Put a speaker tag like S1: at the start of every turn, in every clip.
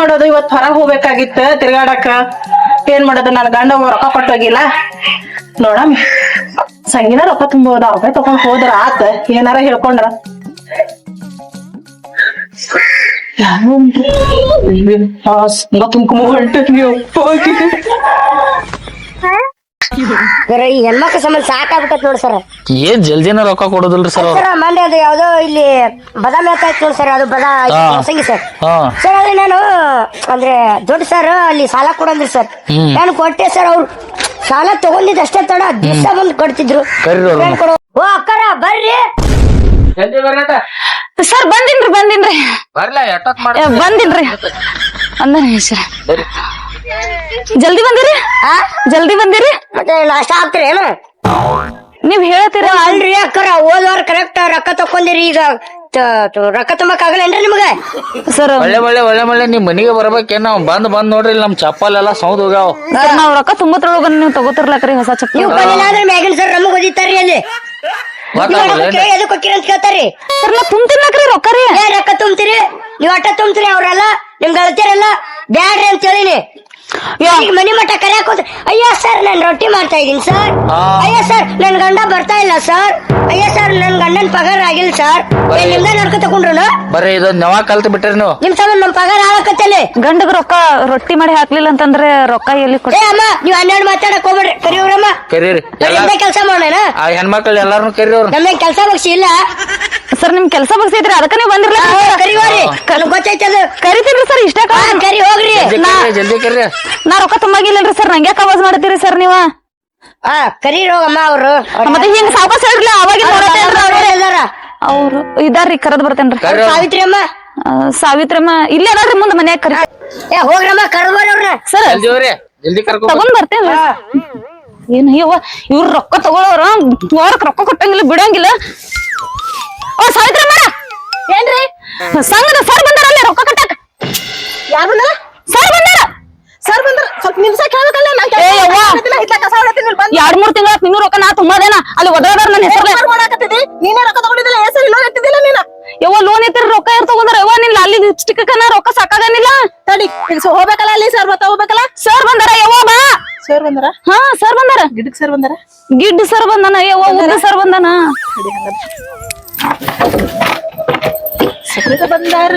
S1: ಮಾಡೋದು? ಇವತ್ ಹೊರಗ್ ಹೋಗ್ಬೇಕಾಗಿತ್ತ ತಿರ್ಗಾಡಕ ಏನ್ ಮಾಡೋದು? ನನ್ ಗಂಡ ರೊಕ್ಕ ಕೊಟ್ಟೋಗಿಲ್ಲ. ನೋಡಮ್ ಸಂಗಿನ ರೊಕ್ಕ ತುಂಬೋದ, ಅವ್ರ ತಕೊಂಡ್ ಹೋದ್ರ ಆತ. ಏನಾರ ಹೇಳ್ಕೊಂಡ್ರ. ತುಂಬ್ಕೊಂಡ್ ಹೊಂಟದ್ನಿ
S2: ಸರ್ ಈ ಹೆಣ್ಮಕ್ಳ ಸಂಬಂಧ ಸಾಕಾಗ್ಬಿಟ್ಟತ್ ನೋಡಿ ಸರ್.
S3: ಏನ್ ಜಲ್ದಿನ ರೊಕ್ಕ ಕೊಡೋದಿಲ್ರಿ ಸರ್ ಅವ್ರು?
S2: ಸರ್ ಮಂಡ್ಯ ಅದು ಯಾವ್ದೋ ಇಲ್ಲಿ ಬದಾಮಿ ಅಂತ ಆಯ್ತು ನೋಡಿ ಸರ್ ಅದು ಬದಾ. ಸಂಗಿ ಸರ್.
S3: ಹಾ.
S2: ಸರ್ ಅಲ್ಲಿ ನಾನು ಅಂದ್ರೆ ದೊಡ್ಡ ಸರ್ ಅಲ್ಲಿ ಸಾಲ ಕೊಡಂದ್ರಿ ಸರ್. ನಾನು ಕೊಟ್ಟೆ ಸರ್ ಅವ್ರು. ಸಾಲ ತಗೊಂಡಿದ್ ಅಷ್ಟೇ ತಡ ದಿವಸ ಬಂದು ಕೊಡ್ತಿದ್ರು
S3: ಕರೀರಿ ಅವ್ರನ್ನ.
S2: ಏನ್ ಕೊಡೋ- ಓ ಅಕ್ಕರ ಬರ್ರಿ.
S4: ಸರ್ ಬಂದಿನ್ರಿ ಬಂದಿನ್ರಿ.
S3: ಬರ್ಲ ಎಟ್ಟಕ್
S4: ಏ, ಬಂದಿನ್ರಿ. ಒಂದ ನಿಮಿಷ. ಜಲ್ದಿ ಬಂದಿರಿ?
S2: ಆ
S4: ಜಲ್ದಿ ಬಂದಿರಿ?
S2: ಮತ್ತೆ ನಾಷ್ಟ ಆಗ್ತೀರಿ ಏನು?
S4: ನೀವ್ ಹೇಳ್ತೀರ
S2: ಅಲ್ರಿ ಅಕ್ಕರ ಹೋದವ್ರ ಕರೆಕ್ಟ್ ರೊಕ್ಕ ತಕೊಂಡಿರಿ ಈಗ. ತ- ತ- ರೊಕ್ಕ ತುಂಬಕ್ ಆಗಲ್ಲೇನ್ರಿ ನಿಮ್ಗೆ?
S4: ಸರ್
S3: ಒಳ್ಳೆ ಒಳ್ಳೆ ಒಳ್ಳೆ ಒಳ್ಳೆ ನಿಮ್ ಮನಿಗೆ ಬರ್ಬೇಕೇನ್ ನಾವ್ ಬಂದ್ ಬಂದ್ ನೋಡ್ರಿ ಇಲ್ಲಿ ನಮ್ ಚಪ್ಪಲ್ ಎಲ್ಲಾ ಸೌದ್ ಹೋಗ್ಯಾವ.
S4: ಸರ್ ನಾವ್ ರೊಕ್ಕ ತುಂಬತ್ರೊಳಗ ನೀವು ತಗೋತಿರ್ಲಕ್ರಿ ಹೊಸ ಚಪ್ಪಲಿ.
S2: ನೀವು ಬಂದಿಲ್ಲ ಅಂದ್ರೆ ಮ್ಯಾಗಿನ ಸರ್ ನಮಗ್ ಓದಿತಾರ್ರಿ ಅಲ್ಲಿ.
S3: ಗೊತ್ತಾಗಲ್ಲ ಏನ್?
S2: ಎದಕ್ ಹೋಗ್ತೀರಿ ಅಂತ ಕೇಳ್ತಾರಿ
S4: ಸರ್ ನಾ ತುಂಬ್ತಿರ್ಲಕ್ರಿ ರೊಕ್ಕ ರೀ.
S2: ಏ ರೊಕ್ಕ ತುಂಬ್ತೀರಿ? ನೀವ್ ಅಟ್ಟ ತುಂಬ್ತೀರಿ ಅವ್ರಲ್ಲ? ನಿಮ್ ಗೆಳತಿಯರಲ್ಲ? ಬ್ಯಾಡ್ರಿ ಅಂತ ಹೇಳಿನಿ ಮನಿ ಮಠ ಕರೆಯಕ್ ಹೋದ್ರೆ ಅಯ್ಯ ಸರ್ ನನ್ ರೊಟ್ಟಿ ಮಾಡ್ತಾ ಇದೀನಿ ಸರ್. ಅಯ್ಯ ಸರ್ ನನ್ ಗಂಡ ಬರ್ತಾ ಇಲ್ಲ ಸರ್. ಅಯ್ಯ ಸರ್ ನನ್ ಗಂಡನ್ ಪಗಾರ ಆಗಿಲ್ಲ ಸರ್. ನಿಮ್ದ ನಡ್ಕೊ ತಗೊಂಡ್ರು
S3: ಬರೀ ಇದು ನವ ಕಲ್ತ್ ಬಿಟ್ರಿ ನೀವು
S2: ನಿಮ್ ಸಮ ನಮ್ ಪಗಾರ ಹಾಕತ್ತೇನೆ
S4: ಗಂಡಗ್ ರೊಕ್ಕ ರೊಟ್ಟಿ ಮಾಡಿ ಹಾಕ್ಲಿಲ್ಲ ಅಂತಂದ್ರೆ ರೊಕ್ಕ ಎಲ್ಲಿ ಕೊಡ್
S2: ಅಮ್ಮ ನೀವ್ ಹನ್ನೆರಡು ಮಾತಾಡಕ್ ಹೋಗ್ಬೇಡ್ರಿ. ಕರಿಯವ್ರಮ್ಮ.
S3: ಕರೀರಿ. ಎಲ್ಲಾ
S2: ಕೆಲಸ ಮಾಡೋಣ
S3: ಆ ಹೆಣ್ಮಕ್ಳು ಎಲ್ಲಾರನು ಕರಿಯೋರು ಅವ್ರು.
S2: ನಮ್ದೇ ಕೆಲಸ ಬಗ್ಸಿ ಇಲ್ಲ?
S4: ಸರ್ ನಿಮ್ ಕೆಲಸ ಬಗ್ಸೈತ್ರಿ ಅದಕ್ಕ ನೀವು ಬಂದಿರ್ಲ
S2: ಕರಿವಾರಿ ಗೊತ್ತೈತೆ ಅದು.
S4: ಕರಿತೀರಿ ಸರ್ ಇಷ್ಟ
S2: ಕರಿ ಹೋಗ್ರಿ.
S3: ಜಲ್ದಿ ಕರೀರಿ
S4: ನಾ ರೊಕ್ಕ ತುಂಬಾಗಿಲ್ಲನ್ರಿ ಸರ್ ನಂಗೆ ಕವಾಜ್ ಮಾಡ್ತೀರಿ ಸರ್ ನೀವ?
S2: ಕರಿ ಕರೀರೋಗಮ್ಮ ಅವ್ರು.
S4: ಮತ್ತೆ ಹಿಂಗ್ ಸಾವಕಾಶ ಹೇಳ್ರಲ್ಲ ಅವಾಗ
S2: ಎಲ್ಲಾರ
S4: ಅವ್ರು. ಇದಾರ್ರಿ ಕರೆದ್ ಬರ್ತೇನ್ರಿ.
S2: ಸಾವಿತ್ರಿ ಅಮ್ಮ
S4: ಆ, ಸಾವಿತ್ರಮ್ಮ ಇಲ್ಲೇ ಅದಾಳ್ರಿ ಮುಂದ್ ಮನ್ಯಾಗ ಕರಿ
S2: ಏ ಹೋಗ್ರಮ್ಮ ಕರ್ಬೋರಿ ಅವ್ರನ್ನ
S4: ಸರ್
S3: ಜಲ್ದಿ ಹೋಗ್ರಿ ಜಲ್ದಿ ಕರ್ಕೊ
S4: ತಗೊಂಡ್ ಬರ್ತೇನ್ರಿ ಏನು ಅಯ್ಯವ್ವ ಇವ್ರ ರೊಕ್ಕ ತಗೊಳೋರ ವಾರಕ್ ರೊಕ್ಕ ಕೊಟ್ಟಂಗಿಲ್ಲ ಬಿಡಂಗಿಲ್ಲ. ಓ ಸಾವಿತ್ರಮ್ಮ! ಏನ್ರಿ? ಸಂಘದ ಸರ್ ಬಂದಾರಲ್ಲ ರೊಕ್ಕ ಕಟ್ಟಕ್?
S1: ಯಾರು ಬಂದಾರ?
S4: ಸರ್ ಬಂದಾರ!
S1: ಸರ್ ಬಂದ್ರ. ಸ್ವಲ್ಪ ನಿಲ್ಸಕ್ ಕೇಳ್ಬೇಕಲ್ಲ ನಾನ್
S4: ಏ ಯವ್ವ.
S1: ಹಿತ್ಲ ಕಸ ಹೊಡತೀನಿ ಇಲ್ಲಿ ಬಂದ್.
S4: ಎರಡ್ ಮೂರ್ ತಿಂಗಳ ನಿನ್ನೂ ರೊಕ್ಕ ನಾ ತುಂಬಾದೇನ? ಅಲ್ಲಿ ಒದರಾದಾರ ನನ್ನ ಹೆಸರು
S1: ಏನ್ ಮಾಡಾಕತ್ತಿದಿ ನೀನೇ ರೊಕ್ಕ ತಗೊಂಡಿದ್ದಿಲ್ಲ ಹೆಸರು ಇಲ್ಲ ಇಟ್ಟಿದ್ದಿಲ್ಲ ನೀನ?
S4: ಯವ್ವ ಲೋನ್ ಐತಿರಿ ರೊಕ್ಕ ಯಾರು ತಗೊಂಡ್ರ? ಯವ್ವ ನಿನ್ ಅಲ್ಲಿ ಲಿಪ್ಸ್ಟಿಕ್ ನಾ ರೊಕ್ಕ ಸಾಕಾಗನಿಲ್ಲ?
S1: ತಡಿ ಸೊ ಹೋಗ್ಬೇಕಲ್ಲ ಅಲ್ಲಿ? ಸರ್ ಬರ್ತಾ ಹೋಗ್ಬೇಕಲ್ಲ?
S4: ಸರ್ ಬಂದಾರ ಯವ್ವ ಬಾ!
S1: ಸರ್ ಬಂದಾರ?
S4: ಹಾ ಸರ್ ಬಂದಾರ.
S1: ಗಿಡಕ್ ಸರ್ ಬಂದಾರ?
S4: ಗಿಡ್ಡ ಸರ್ ಬಂದನ ಯವ್ವ ಉದ್ದ ಸರ್ ಬಂದಾನ?
S1: ಸಕ್ರಿತ ಬಂದಾರ.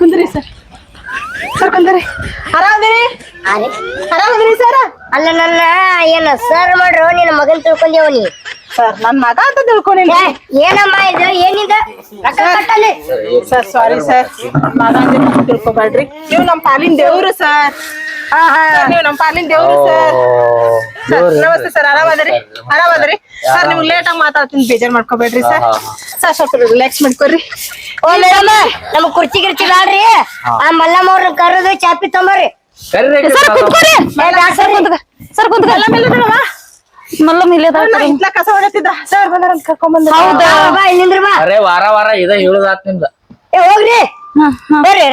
S1: ಕುಂದ್ರಿ ಸರ್ ಸರ್ ಕುಂದ್ರಿ ಆರಾಮದಿರಿ ಆರಾಮದಿರಿ ಸರ್
S2: ಅಲ್ಲ ನನ್ನ ಏನ ಸರ್ ಮಾಡ್ರು, ನಿನ್ನ ಮಗನ್ ತಿಳ್ಕೊಂಡೇವ ನೀ?
S1: ಸರ್ ನನ್ ಮಗ ಅಂತ ತಿಳ್ಕೊಂಡಿಲ್ಲ.
S2: ಏ, ಏನಮ್ಮ ಇದು? ಏನಿದು?
S1: Sir sorry sir. ಮಗ ಅಂತ ತಿಳ್ಕೊಬೇಡ್ರಿ. ನೀವು ನಮ್ ಪಾಲಿನ ದೇವ್ರು ಸರ್. ನೀವು ನಮ್ ಪಾಲಿನ ದೇವ್ರು ಸರ್. ಸರ್ ನಮಸ್ತೆ ಸರ್. ಆರಾಮದ್ರಿ? ಆರಾಮದ್ರಿ? ಸರ್ ನಿಮ್ಗೆ ಲೇಟ್ ಆಗಿ ಮಾತಾಡ್ತೀನಿ. ಬೇಜಾರ್ ಮಾಡ್ಕೋಬೇಡ್ರಿ ಸರ್. ಸರ್ ಸ್ವಲ್ಪ ರಿಲ್ಯಾಕ್ಸ್ ಮಾಡ್ಕೊರಿ.
S2: ಓ ಮೇಡಮ್ ನಮಗ್ ಕುರ್ಚಿ ಗಿರ್ಚಿ ಬ್ಯಾಡ್ರಿ. ಆ ಮಲ್ಲಮ್ಮ ಅವ್ರನ್ನ ಕರೆದು ಚಾಪಿ ತೊಂಬರ್ರಿ
S4: ಸರ್ ಕುಂತ್ಕೊರಿ
S2: ಸರ್ ಬ್ಯಾಡ
S4: ಸರ್ ಕುಂತ್ಕ ಅಲ್ಲ ಕುಂತ್ಕ ಮಲ್ಲಮ್ಮ ಇಲ್ಲೇ.
S1: ಕಸ ಸರ್ ಬಂದಾರ ಅಂತ ಕರ್ಕೊಂಡ್ ಬಂದ
S4: ಹೌದಾ.
S2: ಬಾ, ಬಾ ಬಾ.
S3: ಅರೆ ವಾರ ವಾರ ಇದ ಹೇಳುದಾತ್ ನಿಮ್ದ.
S2: ಏ ಹೋಗ್ರಿ. ಬರ್ರಿ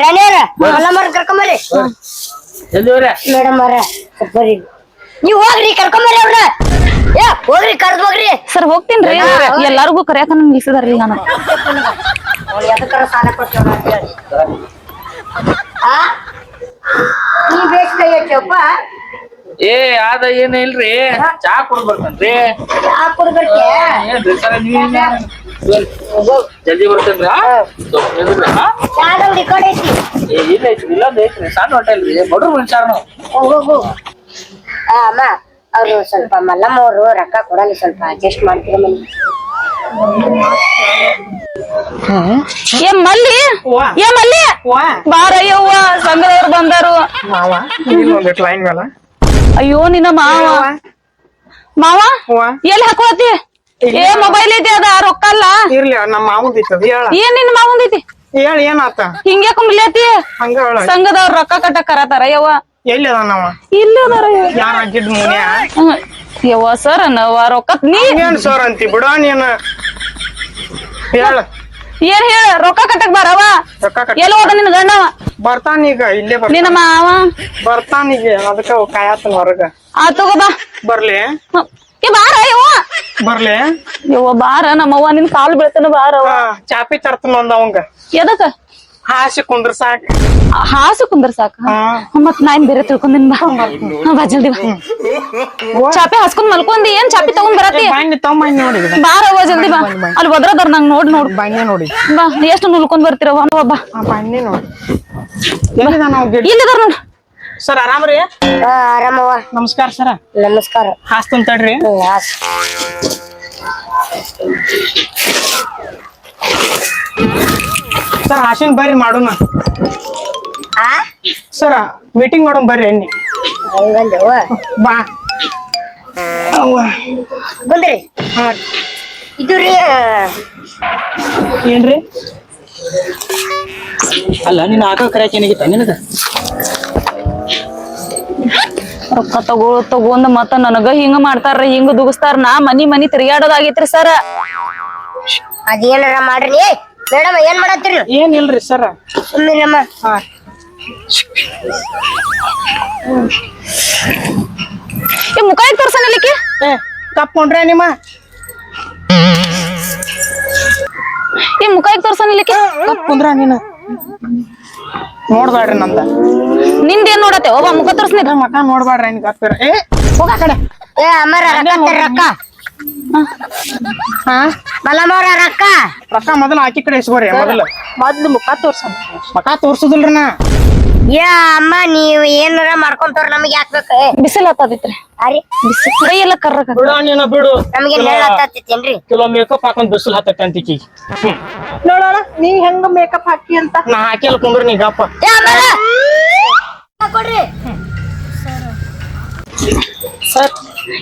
S3: ಜಲ್ದಿ ಹೋಗ್ರಿ?
S2: ಮೇಡಮ್ ಅವ್ರ ಬರ್ರಿ. ನೀವ್ ಹೋಗ್ರಿ ಅವ್ರ ಏ ಹೋಗ್ರಿ ಕರ್ದ್ ಹೋಗ್ರಿ.
S4: ಸರ್ ಹೋಗ್ತೀನ್ರಿ ಎಲ್ಲಾರ್ಗೂ ಕರ್ಯಾಕ ನನ್ ನಿಲ್ಸಿದಾರ್ರಿ ನಾನು.
S2: ಅವ್ನು ಎದಕ್ಕಾರ ಸಾಲ ಕೊಟ್ಟವ್ನ ಅಂತ ಹೇಳಿ. ಆ ನೀ ಬೇಸ್ ಕೈ ಹಚ್ಚಪ್ಪ
S3: ಏ ಅದ ಏನ್ ಇಲ್ರಿ? ಚಾ ಕುಡ್ ಬರ್ತೇನ್ರಿ ಏನ್ರಿ ಸರ ನೀವ್ ಜಲ್ದಿ ಬರ್ತೇನ್ರಿ ಇಲ್ಲ ಐತ್ರಿ ಇಲ್ಲೊಂದ್ ಐತ್ರಿ ಸಣ್ಣ ಹೋಟೆಲ್ ರೀ ಬಡ್ರು ಮನುಷ್ಯಾರ
S2: ಅಮ್ಮ ಅವ್ರು ಸ್ವಲ್ಪ ಮಲ್ಲಮ್ಮ ಅವರು ರೊಕ್ಕ ಕೊಡಲಿ ಸ್ವಲ್ಪ ಅಡ್ಜಸ್ಟ್ ಮಾಡ್ತೀರ ಮನೆ.
S4: ಏ ಮಲ್ಲಿ
S1: ವಾ.
S4: ಏ ಮಲ್ಲಿ. ಬಾರಯ್ಯವ್ವ ಸಂಘದವ್ರು ಬಂದಾರು.
S1: ಮಾವ ಇನ್ನೊಂದಿಟ್ಟು ಲೈನ್ ಮೇಲೆ.
S4: ಅಯ್ಯೋ ನಿನ್ನ ಮಾವ. ಮಾವ ಎಲ್ಲಿ ಹಾಕೋತಿ ಏ ಮೊಬೈಲ್ ಐತಿ ಅದ ರೊಕ್ಕ ಅಲ್ಲ?
S1: ಇರ್ಲಿ ನಮ್ಮ ಮಾವಂದ
S4: ಏನ್ ನಿನ್ ಮಾವಂದೈತಿ
S1: ಹೇಳಿ ಏನಾತ?
S4: ಹಿಂಗೆ ಕುಂಬ್ಲೇತಿ
S1: ಹಂಗ
S4: ಸಂಘದವ್ರ ರೊಕ್ಕ ಕಟ್ಟಕ್ ಕರತಾರ ಯವ್ವ.
S1: ಎಲ್ಲಿ ಅದ ನಾವ
S4: ಇಲ್ಲಿ ಅದಾರ.
S1: ಯಾರ ಹಾಕಿದ್ ಮುನ್ಯಾ.
S4: ಯವ್ವ ಸರ್ ನವ ರೊಕ್ಕ ನೀ
S1: ಏನ್ ಸರ್ ಅಂತಿ ಬಿಡ ನೀನ್. ಹೇಳ.
S4: ಏನ್ ಹೇಳ? ರೊಕ್ಕ ಕಟ್ಟಕ್ ಬಾರವ
S1: ರೊಕ್ಕ ಕಟ್ಟ
S4: ಎಲ್ಲಿ ಹೋದ ನಿನ್ ಗಂಡವ
S1: ಬರ್ತಾನೀಗ ಇಲ್ಲೇ ಬರ್ತಾನ.
S4: ನಿನ್ನ ಮಾವ?
S1: ಬರ್ತಾನೀಗ ಅದಕ್ಕ ಕಾಯತನ ಹೊರಗ.
S4: ಆ ತಗೋ ಬಾ.
S3: ಬರ್ಲಿ.
S4: ಏ ಬಾರ ಯವ್ವ
S3: ಬರ್ಲಿ?
S4: ಯವ್ವ ಬಾರ ನಮ್ಮವ್ವ ನಿನ್ ಕಾಲು ಬೀಳ್ತಾನ
S3: ಹಾ, ಚಾಪಿ ತರ್ತನ ಒಂದ್ ಅವಂಗ.
S4: ಎದಕ್ಕ?
S3: ಹಾಸಿ ಕುಂದ್ರ ಸಾಕ.
S4: ಹಾಸು ಕುಂದ್ರ ಸಾಕ. ಮತ್ ನಾ ಏನ್ ಬೇರೆ ತಿಳ್ಕೊಂಡಿನ್ ಬಾ. ಬಾ ಜಲ್ದಿ ಬಾ. ಚಾಪಿ ಹಾಸ್ಕೊಂಡ್ ಮಲ್ಕೊಂಡಿ ಏನ್ ಚಾಪಿ ತಗೊಂಡ್ ಬರತಿ
S3: ಬಾರ ತಗೊಂಬಂದ್ ನೋಡಿ
S4: ಬಾರವ್ವ ಜಲ್ದಿ ಬಾ. ಅಲ್ಲಿ ಒದ್ರದಾರ ನಂಗ್ ನೋಡ್ ನೋಡ್.
S3: ಬಣ್ಣ ನೋಡಿ.
S4: ಬಾ ಎಷ್ಟು ನುಲ್ಕೊಂಡ್ ಬರ್ತೀರವ್ವ ಅವ್ವ ಬಾ.
S3: ಬಾಂಡೆ ನೋಡಿ.
S4: ಇಲ್ಲಿದಾರ ನೋಡ್?
S3: ಸರ್ ಆರಾಮ್ರಿ
S2: ಆರಾಮವ್ವ
S3: ನಮಸ್ಕಾರ ಸರ.
S2: ನಮಸ್ಕಾರ.
S3: ಹಾಸ್ತನ್ ತಡ್ರಿ
S2: ಹ್ಮ್, ಆಸ್.
S3: ಸರ್ ಆಶೀನ್ ಬರ್ರಿ ಮಾಡೋಣ.
S2: ಆ?
S3: ಸರ ಮೀಟಿಂಗ್ ಮಾಡೋಣ ಬರ್ರಿ ಎಣ್ಣೆ. ಬಾ. ಅವ್ವ.
S2: ಕುಂದ್ರಿ
S3: ಹಾ.
S2: ಇದು ರೀ
S3: ಏನ್ರಿ? ಅಲ್ಲ ನಿನ್ನ ಆಕ ಕರೆಯಕ್ಕೆ ಏನಾಗಿತ್ತ ನಿನಗ?
S4: ರೊಕ್ಕ ತಗೋ ತಗೊಂಡ್ ಮತ್ತ ನನಗ ಹಿಂಗ ಮಾಡ್ತಾರ್ರಿ ಹಿಂಗ ದುಗಸ್ತಾರ ನಾ ಮನಿ ಮನಿ ತಿರ್ಗಾಡೋದಾಗೈತ್ರಿ ಸರ.
S2: ಅದೇನಾರ ಮಾಡ್ರಿ ಮೇಡಮ್ ಏನ್ ಮಾಡತ್ತೀರಿ?
S3: ಏನ್ ಇಲ್ರಿ ಸುಮ್ಮನೆ
S2: ಸುಮ್ಮನಿರಮ್ಮ
S3: ಹಾ.
S4: ಈ ಮುಖ ಯಾಕೆ ತೋರ್ಸನಿಲಿಕ್ಕೆ
S3: ಏ ತಪ್ಕೊಂಡ್ರೆ ನಿಮ್ಮ?
S4: ಈ ಮುಖ ಯಾಕೆ ತೋರ್ಸನಿಲಿಕ್ಕೆ
S3: ಕುಂದ್ರ ನೀನು? ನೋಡ್ಬೇಡ್ರಿ ನಂದ
S4: ನಿಂದ ಏನ್ ನೋಡತ್ತೆ? ಒಬ್ಬ ಮುಖ ತೋರ್ಸನಿ.
S3: ನನ್ ಮಕ ನೋಡ್ಬೇಡ್ರಿ ನಿನ್ ಗಪ್ಪಿರ ಏ ಹೋಗ ಆ ಕಡೆ.
S2: ಏ ತರ್ರಿ, ರೊಕ್ಕ.
S3: ಹಾ?
S2: ಮಲ್ಲಮ್ಮವ್ರ ರೊಕ್ಕ.
S3: ರೊಕ್ಕ ಮೊದಲು ಆಕಿ ಕಡೆ ಇಸ್ಕೋರಿ ಮೊದಲು.
S1: ಮೊದ್ಲು ಮುಖ ತೋರ್ಸ
S3: ಮಕ ತೋರ್ಸುದಿಲ್ರಿ ನಾ.
S2: ಏ ಅಮ್ಮ ನೀವ್ ಏನಾರ ಮಾಡ್ಕೊಂತವ್ರ ನಮಗೆ ಹಾಕ್ಬೇಕು
S4: ಬಿಸಿಲ್ ಹತ್ತದಿತ್ರಿ.
S2: ಅರಿ.
S4: ಬಿಸಿ ಕೈ ಎಲ್ಲ ಕರ್ರಕ
S3: ಬಿಡ ನೀನ ಬಿಡು.
S2: ನಮಗೆ ನೆರಳು ಹತ್ತತ್ತೇನ್ರಿ
S3: ಕಿಲೋ ಮೇಕಪ್ ಹಾಕೊಂಡ್ ಬಿಸಿಲು ಹತ್ತೈತೆ ಅಂತಿಕಿ ಹ್ಮ್.
S1: ನೋಡೋಣ ನೀ ಹೆಂಗ ಮೇಕಪ್ ಹಾಕಿ ಅಂತ.
S3: ನಾ ಹಾಕಿಲ್ಲ ಕುಂದ್ರ ನೀ ಗಪ್ಪ.
S2: ಏ ಅಮ್ಮರ ಕೊಡ್ರಿ.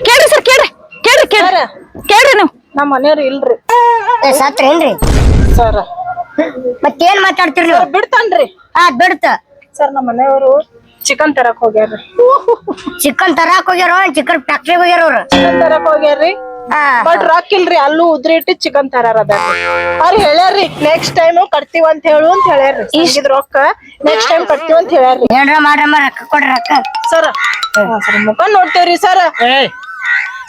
S4: ಕೇಳ್ರಿ ಸರ್ ಕೇಳ್ರಿ. ಕೇಳ್ರಿ ಕೇಳ್ರಿ. ಕೇಳ್ರಿ ನೀವು.
S1: ನಮ್ಮ ಮನೆಯವ್ರು ಇಲ್ರಿ.
S2: ಸತ್ರೇನ್ರಿ
S1: ಸರ್.
S2: ಮತ್ತೇನ್ ಮಾತಾಡ್ತೀರಿ ನೀವು?
S1: ಬಿಡ್ತಾನ್ರಿ.
S2: ಹಾ ಬಿಡ್ತ.
S1: ಸರ್ ನಮ್ಮ ಮನೆಯವರು ಚಿಕನ್ ತರಕ್ ಹೋಗ್ಯಾರ
S2: ಚಿಕನ್ ತರಾಕ್ ಹೋಗ್ಯಾರ ಚಿಕನ್ ಫ್ಯಾಕ್ಟ್ರಿ ಹೋಗ್ಯಾರ ಅವ್ರು?
S1: ಚಿಕನ್ ತರಕ್ ಹೋಗ್ಯಾರ್ರಿ. ಬಟ್ ರಾಕ್ ಇಲ್ರಿ ಅಲ್ಲೂ ಉದ್ರಿ ಇಟ್ಟು ಚಿಕನ್ ತರಾರ ಅದ ಅವ್ರ ಹೇಳ್ಯಾರ್ರಿ ನೆಕ್ಸ್ಟ್ ಟೈಮ್ ಕಟ್ತೀವಿ ಅಂತ ಹೇಳು ಅಂತ ಹೇಳ್ಯಾರ್ರಿ. ಈಗಿದ್ ರೊಕ್ಕ ನೆಕ್ಸ್ಟ್ ಟೈಮ್ ಕಟ್ತೀವಿ ಅಂತ ಹೇಳ್ಯಾರ್ರಿ.
S2: ಏನ್ರ ಮಾಡ್ರಮ್ಮ ರೊಕ್ಕ ಕೊಡ್ರಿ ರೊಕ್ಕ?
S1: ಸರ್ ಸರ್ ಮುಖ ನೋಡ್ತೇವ್ರಿ ಸರ್.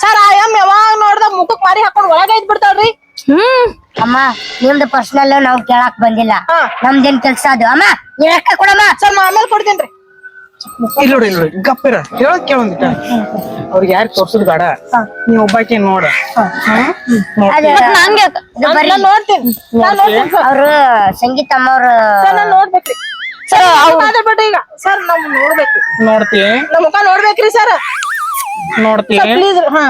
S1: ಸರ್ ಆಯಮ್ ಯಾವಾಗ ನೋಡ್ದ ಮುಖಕ್ ಮಾರಿ ಹಾಕೊಂಡ್ ಒಳಗ ಇದ್ ಬಿಡ್ತಾಳ್ರಿ.
S4: ಹ್ಮ್.
S2: ಅಮ್ಮ ನಿಮ್ದು ಪರ್ಸನಲ್ ನಾವ್ ಕೇಳಾಕ್ ಬಂದಿಲ್ಲ.
S1: ಹಾ.
S2: ನಮ್ದೇನ್ ಕೆಲ್ಸ ಅದು. ಅಮ್ಮ ನೀ ರೊಕ್ಕ ಕೊಡಮ್ಮ.
S1: ಸರ್ ನಾ ಆಮೇಲೆ ಕೊಡ್ತೇನ್ರಿ
S3: ಇಲ್ಲ ನೋಡಿ ಇಲ್ಲ ನೋಡಿ. ಗಪ್ಪಿರ ಹೇಳೋದ್ ಕೇಳೊಂದಿಟ ಅವ್ರಿಗೆ ಯಾರು ತೋರ್ಸುದ್ ಬೇಡ. ನೀ ಒಬ್ಬಾಕಿ ನೋಡ.
S2: ಅದೇ.
S4: ನಂಗ್
S1: ನಾನ್ ನೋಡ್ತೀನಿ. ನಾನ್ ನೋಡ್ತೀನಿ ಸರ್.
S2: ಅವ್ರು ಸಂಗೀತ ಅಮ್ಮವ್ರ
S1: ಸರ್ ನಾನ್ ನೋಡ್ಬೇಕ್ರಿ.
S4: ಸರ್ ಅವ್
S1: ಮಾತಾಡ್ಬೇಡ್ರಿ ಈಗ. ಸರ್ ನಾವ್ ನೋಡ್ಬೇಕು
S3: ನೋಡ್ತಿ.
S1: ನಮ್ ಮುಖ ನೋಡ್ಬೇಕ್ರಿ ಸರ್.
S3: ನೋಡ್ತಿ.
S1: ಪ್ಲೀಸ್ ಹಾ.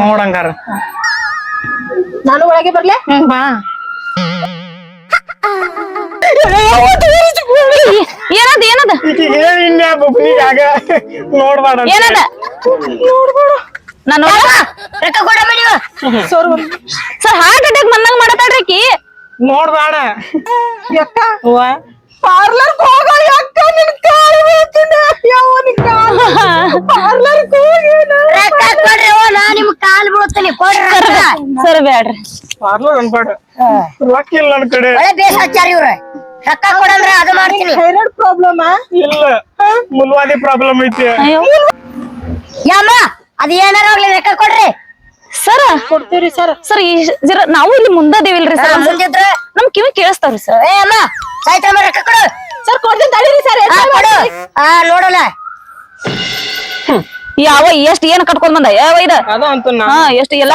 S3: ನೋಡಂಗಾರ.
S1: ನಾನು ಒಳಗೆ ಬರ್ಲೆ?
S3: ಬಾ.
S4: ಏನದ ಏನದ?
S3: ನೋಡ್ಬೇಡ
S4: ಏನದ? ನಾನು
S2: ರೊಕ್ಕ
S1: ಸರ್
S4: ಸರ್ ಹಾರ್ಟ್ ಅಟ್ಯಾಕ್ ಬಂದಂಗ ಮಾಡತಾಳ್ರಿ ಆಕಿ
S3: ನೋಡ್ಬೇಡ.
S1: ಯಕ್ಕ? ಪಾರ್ಲರ್ ಹೋಗ ಯಕ್ಕ ನಿನ್ ಕಾಲು ಬೀಳ್ತೀನಿ. ಯಾವ ನಿನ್ ಕಾಲು. ಪಾರ್ಲರ್ ಹೋಗಿ
S2: ರೊಕ್ಕ ಕೊಡ್ರಿ ಓ ನಾ ನಿಮ್ ಕಾಲ್ ಬೀಳ್ತೀನಿ ಕೊಡ್ರಿ ರೊಕ್ಕ
S4: ಸರ್ ಬ್ಯಾಡ್ರಿ.
S3: ಪಾರ್ಲರ್ ಅನ್ಬೇಡ ರೊಕ್ಕ ಇಲ್ಲ ನನ್ ಕಡೆ.
S2: ಒಳ್ಳೆ ಇವ್ರ. ರೊಕ್ಕ ಅದು ಮಾಡ್ತೀನಿ.
S1: Thyroid problem?
S3: ಇಲ್ಲ. ಮುಲ್ವಾದಿ ಪ್ರಾಬ್ಲಮ್ ಐತಿ.
S4: ಅಯ್ಯೋ.
S2: ಯಮ್ಮ ಅದ್ ಏನಾರ ಹೋಗ್ಲಿ ರೊಕ್ಕ ಕೊಡ್ರಿ.
S4: ಸರ್
S1: ಕೊಡ್ತೀರಿ ಸರ್.
S4: ಸರ್ ಈ ಜರ ನಾವು ಇಲ್ಲಿ ಮುಂದದೇವಿಲ್ರಿ ಸರ್.
S2: ಮುಂದಿದ್ರ.
S4: ನಮ್ ಕಿವಿ ಕೇಳಿಸ್ತಾವ್ರಿ ಸರ್.
S2: ಏ ಅಮ್ಮ ಸಾಯ್ತಮ್ಮ ರೊಕ್ಕ ಕೊಡು.
S1: ಸರ್ ಕೊಡ್ತೀನಿ ತಡೀರಿ ಸರ್.
S2: ಹಾ ಕೊಡು. ಆ ನೋಡೋಣ.
S4: ಯಾವ ಎಷ್ಟ್ ಏನ್ ಕಟ್ಕೊಂಡ್ ಬಂದ? ಯಾವ ಇದ
S3: ಅದ ಅಂತ ನಾ
S4: ಹಾ ಎಷ್ಟು ಎಲ್ಲ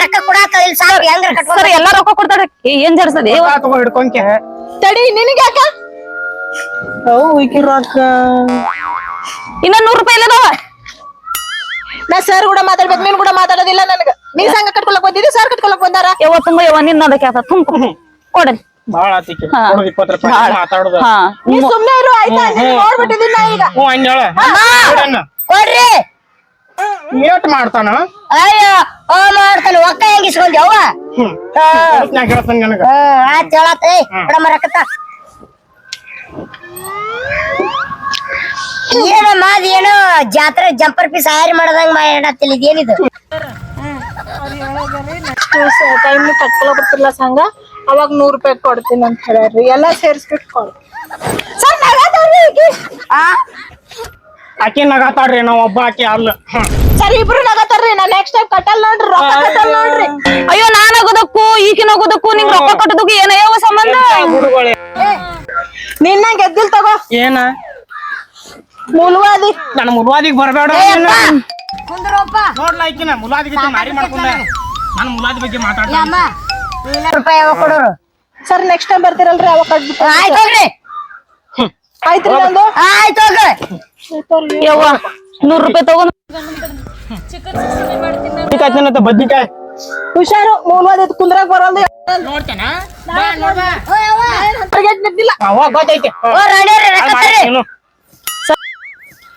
S2: ರೊಕ್ಕ ಕೊಡಾಕ ಇಲ್ಲಿ ಸಾಕು ಹೆಂಗ್ರ ಕಟ್ಕೊಂಡ್
S4: ಸರ್ ಎಲ್ಲಾ ರೊಕ್ಕ ಕೊಡ್ತಾರ ಏನ್ ಜರ್ಸದೆ
S3: ತಗೋ ಹಿಡ್ಕೊಂಕೆ.
S1: ತಡಿ ನಿನಗೆ ಯಾಕ?
S3: ಅವು ಈಕಿ ರೊಕ್ಕ.
S4: ಇನ್ನ ನೂರ್ ರೂಪಾಯಿ ಇಲ್ಲದವ
S1: ನಾ ಸರ್ ಕೂಡ ಮಾತಾಡ್ಬೇಕು ನೀನ್ ಕೂಡ ಮಾತಾಡೋದಿಲ್ಲ ನನಗ. ನೀ ಸಂಘ ಕಟ್ಕೊಳಕ್ ಬಂದಿದ್ದಿ ಸರ್ ಕಟ್ಕೊಳಕ್ ಬಂದಾರ?
S4: ಯವ್ವ ತುಂಬ ಯವ್ವ ನಿನ್ನ ಅದಕ್ಕೆ ಆತ ತುಂಬ ಕೊಡಲಿ.
S3: ಬಾಳ ಆತಿಕಿ ಇಪ್ಪತ್ತು ರೂಪಾಯಿ. ಮಾತಾಡೋದು.
S1: ನೀ ಸುಮ್ನೆ ಇರು ಆಯ್ತಾ? ನೀನ್ ನೋಡ್ಬಿಟ್ಟಿದ್ದೀನಿ ನಾ ಈಗ.
S3: ಹ್ಞೂ ಹಂಗ ಹೇಳ ಕೊಡಣ್ಣ.
S2: ಕೊಡ್ರಿ.
S3: ಏಟ್ ಮಾಡ್ತಾನ?
S2: ಅಯ್ಯೋ ಓ ಮಾಡ್ತಾನ ಒಕ್ಕ ಹೆಂಗ ಇಸ್ಕೊಂಡಿ ಅವ್ವ?
S3: ಹ್ಮ್. ನಾ ಹೇಳ್ತಾನೆ ನನಗ?
S2: ಹ್ಮ್ ಆಯ್ತು ಹೇಳತ್ತ ಏ ಕೊಡಮ್ಮ ಏನ ಏನಮ್ಮ ಅದೇನೋ ಜಾತ್ರೆ ಜಂಪರ್ ಪೀಸ್ ಹಾರಿ ಮಾಡದಂಗ ಮಾಡತ್ತಿಲ್ಲ ಇದೇನಿದು?
S1: ನೆಕ್ಸ್ಟ್ ಟೈಮ್ ಕಟ್ಕೊಳಕ್ ಬರ್ತಿಲ್ಲ ಸಂಘ. ಅವಾಗ ನೂರ್ ರೂಪಾಯಿ ಕೊಡ್ತೀನಿ ಅಂತ ಹೇಳ್ರಿ ಎಲ್ಲ ಸೇರಿಸ್ಬಿಟ್ಟು ಕೊಡ್. ಸರ್ ನಗದವ್ರಿ ಈಕಿ.
S2: ಆ?
S3: ಆಕಿ ನಗಾತಾಡ್ರಿ ನಾವ್ ಒಬ್ಬ ಆಕಿ ಅಲ್ಲ.
S1: ಸರಿ ಇಬ್ರು ನಗತಾರ್ರಿ ನಾ ನೆಕ್ಸ್ಟ್ ಟೈಮ್ ಕಟ್ಟಲ್ ನೋಡ್ರಿ ರೊಕ್ಕ ಕಟ್ಟಲ್ ನೋಡ್ರಿ.
S4: ಅಯ್ಯೋ ನಾನ್ ಆಗೋದಕ್ಕೂ ಈಕಿನ ಆಗೋದಕ್ಕೂ ನಿಂಗ್ ರೊಕ್ಕ ಕಟ್ಟೋದಕ್ಕೂ ಏನಯ್ಯವ ಸಂಬಂಧ?
S3: ಹುಡುಗಳೆ?
S1: ನಿನ್ನ ಗೆದ್ದಿಲ್ ತಗೋ.
S3: ಏನ?
S1: ಮುಲ್ವಾದಿ.
S3: ನನ್ ಮುಲಾದಿಗ್ ಬರಬೇಡ
S2: ಕುಂದ್ರಪ್ಪ.
S3: ನೋಡ್ಲ ಆಕಿನ ಮುಲಾದಿ ಗತಿ ಮಾರಿ ಮಾಡ್ಕೊಂಡ. ನನ್ ಮುಲಾದಿ ಬಗ್ಗೆ ಮಾತಾಡ್ತಾನೆ.
S2: ಅಮ್ಮ ಇನ್ನೂರು ರೂಪಾಯಿ ಯಾವಾಗ ಕೊಡೋರು?
S1: ಸರ್ ನೆಕ್ಸ್ಟ್ ಟೈಮ್ ಬರ್ತೀರಲ್ರಿ ಅವಾಗ ಕಟ್ಬಿಟ್ಟು.
S2: ಆಯ್ತು ಹೋಗ್ರಿ.
S1: ಆಯ್ತ್ರಿ ನಂದು?
S2: ಆಯ್ತು ಹೋಗ್ರಿ
S4: ಯವ್ವ ನೂರ್ ರೂಪಾಯಿ ತಗೊಂಡ್
S3: ಬದ್ನಿಕಾಯ್ತೇನಂತ ಬದ್ನಿಕಾಯ್.
S1: ಹುಷಾರು ಮೂಲವಾದಿ ಕುಂದ್ರಾಗ ಬರಲ್ದು.
S3: ನೋಡ್ತೇನ?
S2: ಓ ಯವ್ವ.
S3: ಅವಾಗ ಗೊತ್ತೈತೆ
S2: ಓ ರಾಣಿಯವ್ರೆ, ರೊಕ್ಕ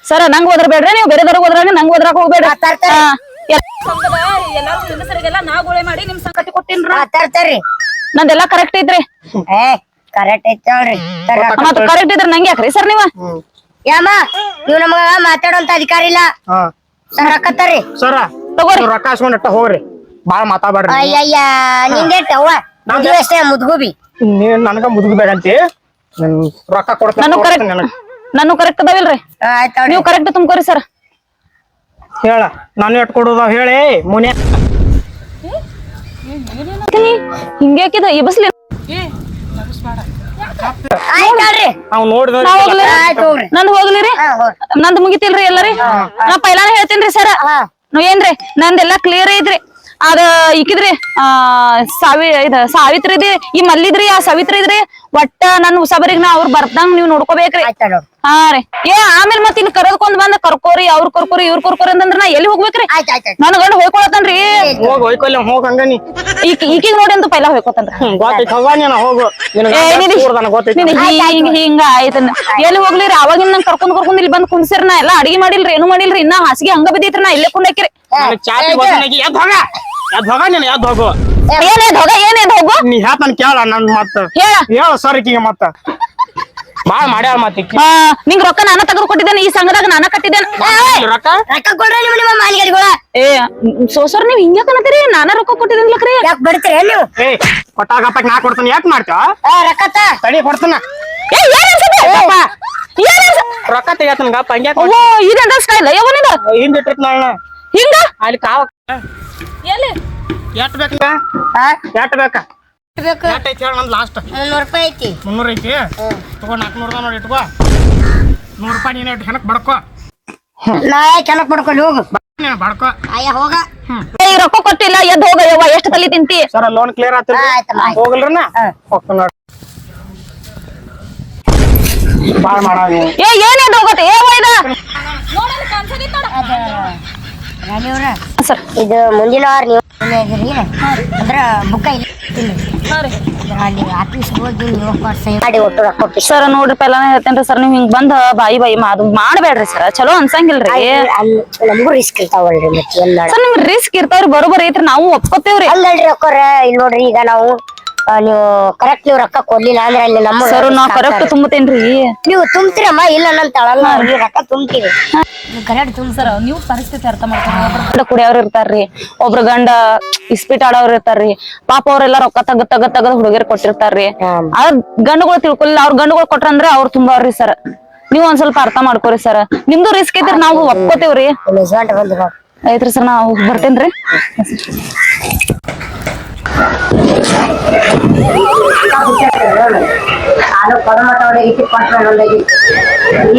S4: ಸರ ನಂಗ್ ಓದ್ರಬೇಡ್ರಿ ನೀವು ಬೇರೆದವ್ರಿಗೆ ಹೋದ್ರಾಗ ನಂಗ್ ಓದ್ರಾಕ ಹೋಗ್ಬೇಡ್ರಿ.
S5: ಎಲ್ಲಾರು ಹೆಂಗಸರಿಗೆಲ್ಲ ನಾ ಗೋಳೆ ಮಾಡಿ ನಿಮ್ ಸಂಕಟ ಕೊಟ್ಟಿನ್ರಿ.
S4: ನಂದೆಲ್ಲಾ ಕರೆಕ್ಟ್ ಐತ್ರಿ.
S2: ಏ ಕರೆಕ್ಟ್ ಐತಿ ಹೇಳ್ರಿ
S4: ಮತ್ ಕರೆಕ್ಟ್ ಇದ್ರ ನಂಗೆ ಯಾಕ್ರಿ? ಸರ್ ನೀವ?
S2: ಯಾಮ ನೀವು ನಮಗ ಮಾತಾಡೋಂತ ಅಧಿಕಾರ ಇಲ್ಲ?
S3: ಹಾ.
S2: ಸರ್ ರೊಕ್ಕ ತರ್ರಿ
S3: ಸರ
S4: ತಗೋರಿ.
S3: ರೊಕ್ಕ ಇಸ್ಕೊಂಡ್ ಹೋಗ್ರಿ. ಬಾಳ ಮಾತಾಡ್ಬೇಡ್ರಿ
S2: ಅಯ್ಯಯ್ಯ ನಿಂದೇಟ್ ಅವ್ವ. ಮದುವೆ ಅಷ್ಟೇ ಮುದ್ಗುಬಿ.
S3: ನೀನ್ ನನಗ ಮುದುಗ್ಬೇಕಂತಿ ನನ್ ರೊಕ್ಕ ಕೊಡ್ತೇನೆ
S4: ನಾನು ಕರೆಕ್ಟ್
S3: ನನಗ್.
S4: ನಾನು ಕರೆಕ್ಟ್ ಅದಾವಿಲ್ರಿ?
S2: ಆಯ್ತು
S4: ನೀವು ಕರೆಕ್ಟ್ ತುಂಬ್ಕೋರಿ ಸರ್.
S3: ಹೇಳ ನಾನು ಎಟ್ ಕೊಡೋದ ಹೇಳಿ ಮುನೆ
S4: ಹಿಂಗ್ಯಾಕಿದ ಎಬಸ್ಲಿ
S3: ಅವ್ ನೋಡಿದ
S4: ನಾ ನಂದ್ ಹೋಗ್ಲಿರಿ ನಂದ್ ಮುಗಿತಿಲ್ರಿ ಎಲ್ಲರಿ? ನಾ ಪೈಲಾನ ಹೇಳ್ತೇನ್ರಿ ಸರ್.
S2: ಹಾ.
S4: ನೀವ್ ಏನ್ರಿ ನಂದೆಲ್ಲಾ ಕ್ಲಿಯರ್ ಐತ್ರಿ. ಅದ ಇಕ್ಕಿದ್ರಿ ಆ ಸಾವಿ ಇದ ಸಾವಿತ್ರಿದಿ ಈ ಮಲ್ಲಿದ್ರಿ ಆ ಸಾವಿತ್ರಿ ಇದ್ರಿ ಒಟ್ಟ ನನ್ ಉಸಾಬರಿಗ್ ನಾ ಅವ್ರ ಬರ್ದಂಗ್ ನೀವ್ ನೋಡ್ಕೋಬೇಕ್ರಿ. ಹಾ ರೀ. ಏ ಆಮೇಲೆ ಮತ್ ಇನ್ ಕರೆದ್ಕೊಂಡ್ ಬಂದ ಕರ್ಕೋರಿ ಅವ್ರ ಕರ್ಕೋರಿ ಇವ್ರ ಕರ್ಕೋರಿ ಅಂತಂದ್ರ ನಾ ಎಲ್ಲಿ ಹೋಗ್ಬೇಕ್ರಿ? ನನ್ ಗಂಡ ಹೋಯ್ಕೊಳತನ್ರಿ
S3: ಹೋಗ್ ಹೋಯ್ಕೊಲ್ಲ ಹೋಗ್
S4: ನೋಡಿ ಅಂತ ಪೈಲ ಹೋಯ್ಕೊತನ್ರಿ.
S3: ಹೋಗ
S4: ಆಯ್ತನ ಎಲ್ಲಿ ಹೋಗ್ಲಿರಿ ಅವಾಗಿನ ನಂಗ್ ಕರ್ಕೊಂಡ್ ಕರ್ಕೊಂಡ್ ಇಲ್ಲಿ ಬಂದ್ ಕುಂದ್ಸಿರ್ ನಾ ಎಲ್ಲಾ ಅಡಿಗೆ ಮಾಡಿಲ್ರಿ ಏನು ಮಾಡಿಲ್ರಿ ಇನ್ನ ಹಾಸಿಗೆ ಹಂಗ ಬಿದ್ದೈತ್ರಿ ನಾ ಇಲ್ಲೇ ಕುಂಡಾಕಿರಿ
S3: ನನಗ್ ಚಾಪಿ ಗೊತ್ತನಾಗಿ ಎದ್ ಹೋಗ ಎದ್ ಹೋಗ ನೀನ್ ಎದ್ ಹೋಗು
S4: ಏನೇದ್ ಹೋಗ ಏನೇದ್ ಹೋಗು
S3: ನೀ ಹೇಳ್ತಾನ ಕೇಳ ನನ್ ಮತ್ತ
S4: ಹೇಳ
S3: ಹೇಳ ಸರಿಕಿಗೆ ಮತ್ತ ಬಾಳ ಮಾಡ್ಯಾಳ ಮತ್ತ ಈಕಿ.
S4: ಆ, ನಿಂಗ್ ರೊಕ್ಕ ನಾನ ತೆಗೆದು ಕೊಟ್ಟಿದ್ದೇನೆ ಈ ಸಂಘದಾಗ ನಾನ ಕಟ್ಟಿದ್ದೇನೆ
S3: ರೊಕ್ಕ
S2: ರೊಕ್ಕ ಕೊಡ್ರಿ ನಿಮ್ಮ ನಿಮ್ಮ ಮಾಲಿಗರಿಗಳ
S4: ಏ ಸೋಸರ್ ನೀವ್ ಹಿಂಗ ಕಣತೀರಿ ನಾನ ರೊಕ್ಕ ಕೊಟ್ಟಿದ್ದೇನ್ಲಕ್ರಿ
S2: ಯಾಕೆ ಬರ್ತೀರಿ ನೀವು
S3: ಏ ಕೊಟ್ಟಾಗಪ್ಪ ನಾ ಕೊಡ್ತೀನಿ ಯಾಕೆ ಮಾಡ್ತೀವ
S2: ಆ, ರೊಕ್ಕ ತ
S3: ತಡಿ ಕೊಡ್ತಾನ
S4: ಏ ಏನ್ ಅನ್ಸತ್ತೆ? ಏನ್ ಅನ್ಸ-
S3: ರೊಕ್ಕ ತೆಗಿಯತನ ಗಪ್ಪ ಹಂಗೆ
S4: ಓ ಇದಂತ ಸ್ಟೈಲ್ ಯಾವನಿದ
S3: ಹಿಂದ್ ಇಟ್ಟಿರ್ತ ನಾಳ
S4: ಹಿಂಗ?
S3: ಅಲ್ಲಿ ಕಾವ
S5: ಎಲ್ಲಿ?
S3: ಎಟ್ ಬೇಕ?
S2: ಹಾ?
S3: ಎಟ್ ಬೇಕ?
S2: ಬೇಕು?
S3: ಎಟ್ ಐತಿ ಹೇಳ ನಂದ್ ಲಾಸ್ಟ್
S2: ಮುನ್ನೂರು ರೂಪಾಯಿ ಐತಿ.
S3: ಮುನ್ನೂರು ಐತಿ? ತಗೋ ನಾಲ್ಕುನೂರ ನೋಡಿ ಇಟ್ಕೋ. ನೂರು ರೂಪಾಯಿ ನೀನು ಇಟ್ಟು ಹೆನಕ್ ಬಡ್ಕೋ.
S2: ನಾ ಚೆನ್ನಕ್ ಪಡ್ಕೊಳ್ಳಿ ಹೋಗು?
S3: ನೀನು ಬಡ್ಕೋ.
S2: ಅಯ್ಯ ಹೋಗ.
S4: ಏ ಈ ರೊಕ್ಕ ಕೊಟ್ಟಿಲ್ಲ ಎದ್ ಹೋಗ ಯವ್ವ ಎಷ್ಟ್ ತಲಿ ತಿಂತಿ?
S3: ಸರ ಲೋನ್ ಕ್ಲಿಯರ್ ಆತ
S2: ಆಯ್ತಮ್ಮ, ಆಯ್ತು.
S3: ಹೋಗಲ್ರನ? ಹೋಗ್ತಾನ ನೋಡಿ. ಬಾಳ್ ಮಾಡಾವ ನೀವು
S4: ಏ ಏನೇದ್ ಹೋಗತ್ತೆ? ಏ
S5: ನೋಡಲ್ಲಿ
S4: ಸರ್
S2: ಇದು ಮುಂದಿನ ವಾರ ನೀವು ಮನೆ ಇದೀರಿ ಬುಕ್ಕ ಇಲ್ಲಿ ಅಂದ್ರ ಅಲ್ಲಿ ಆಫೀಸ್ ಹೋಗಿ ನೀವು ಮಾಡಿ ಒಟ್ಟು ರೊಕ್ಕ
S4: ಸರ್ ನೋಡ್ರಿ ಪೆಲ್ಲ ಹೇಳ್ತೇನ್ರಿ ಸರ್ ನೀವು ಹಿಂಗ್ ಬಂದ ಬಾಯಿ ಬಾಯಿ ಮಾದು ಮಾಡ್ಬೇಡ್ರಿ ಸರ್. ಚಲೋ ಅನ್ಸಂಗಿಲ್ರಿ.
S2: ಅಲ್ಲಿ ನಮಗೂ ರಿಸ್ಕ್ ಇರ್ತಾವಲ್ರಿ ಮತ್ತೆ
S4: ಸರ್ ನಿಮ್ಗೆ ರಿಸ್ಕ್ ಇರ್ತಾವ್ರಿ ಬರೋಬರ್ ಐತ್ರಿ ನಾವು ಒಪ್ಕೋತೇವ್ರಿ.
S2: ಅಲ್ಲಲ್ರಿ ಅಕ್ಕೋರ ಇಲ್ಲಿ ನೋಡ್ರಿ ಈಗ ನಾವು ನೀವು ಕರೆಕ್ಟ್ ನೀವು ರೊಕ್ಕ ಕೊಡ್ಲಿಲ್ಲ ಅಂದ್ರೆ ಅಲ್ಲಿ ನಮ್ಮ
S4: ಸರ್ ನಾ ಕರೆಕ್ಟ್ ತುಂಬತೇನ್ರಿ
S2: ನೀವು ತುಂಬ್ತೀರಮ್ಮ ಇಲ್ಲ ನಂತಾಳಲ್ಲ ನೀವು ರೊಕ್ಕ ತುಂಬ್ತೀರಿ ನೀವು ಕರೆಕ್ಟ್ ತುಂಬ
S5: ಸರ್ ನೀವು ಪರಿಸ್ಥಿತಿ ಅರ್ಥ ಮಾಡ್ತಾರೆ
S4: ಗಂಡ ಕುಡಿಯೋರ್ ಇರ್ತಾರ್ರಿ. ಒಬ್ರ ಗಂಡ ಇಸ್ಪೀಟ್ ಆಡೋರ್ ಇರ್ತಾರ್ರಿ. ಪಾಪ ಅವ್ರೆಲ್ಲ ರೊಕ್ಕ ತಗದ್ ತಗದ್ ತಗದ್ ಹುಡುಗಿಯರ್ ಕೊಟ್ಟಿರ್ತಾರ್ರಿ.
S2: ಅದ್
S4: ಅವ್ರ ಗಂಡುಗಳು ತಿಳ್ಕೊಲಿಲ್ಲ ಅವ್ರ ಗಂಡುಗಳು ಕೊಟ್ರಂದ್ರೆ ಅವ್ರು ತುಂಬಾವ್ರಿ ಸರ್. ನೀವ್ ಒಂದ್ ಸ್ವಲ್ಪ ಅರ್ಥ ಮಾಡ್ಕೋರಿ ಸರ್. ನಿಮ್ದು ರಿಸ್ಕ್ ಐತ್ರಿ ನಾವು ಒಪ್ಕೋತೇವ್ರಿ. ಐತ್ರಿ ಸರ್ ನಾವು ಬರ್ತೇನ್ರಿ.
S2: ನಾನು ಪದಮಠ ಅವರಿಗೆ ಇಟ್ಟು ನೊಂದಾಗಿ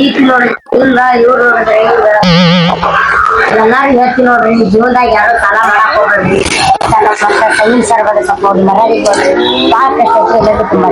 S2: ಈಟ್ ನೋಡ್ರಿ ಇಲ್ಲ ಇವ್ರು ನೋಡ್ರಿ ಎಲ್ಲಾರು ಹೇಳ್ತಿ ನೋಡ್ರಿ, ಈ ಜೀವನದಾಗ ಯಾರು ಕಾಲ ಮಾಡಕ್ ಹೋಗ್ಬೇಡ್ರಿ. ತನ್ನ ಸ್ವಂತ ಟೈಮ್ ಸರ್ವದ ಸ್ವಲ್ಪ ನೋಡಿ ಮರ್ಯಾದೆ ಕೊಡ್ರಿ ಭಾಳ ಕಷ್ಟ ತುಂಬ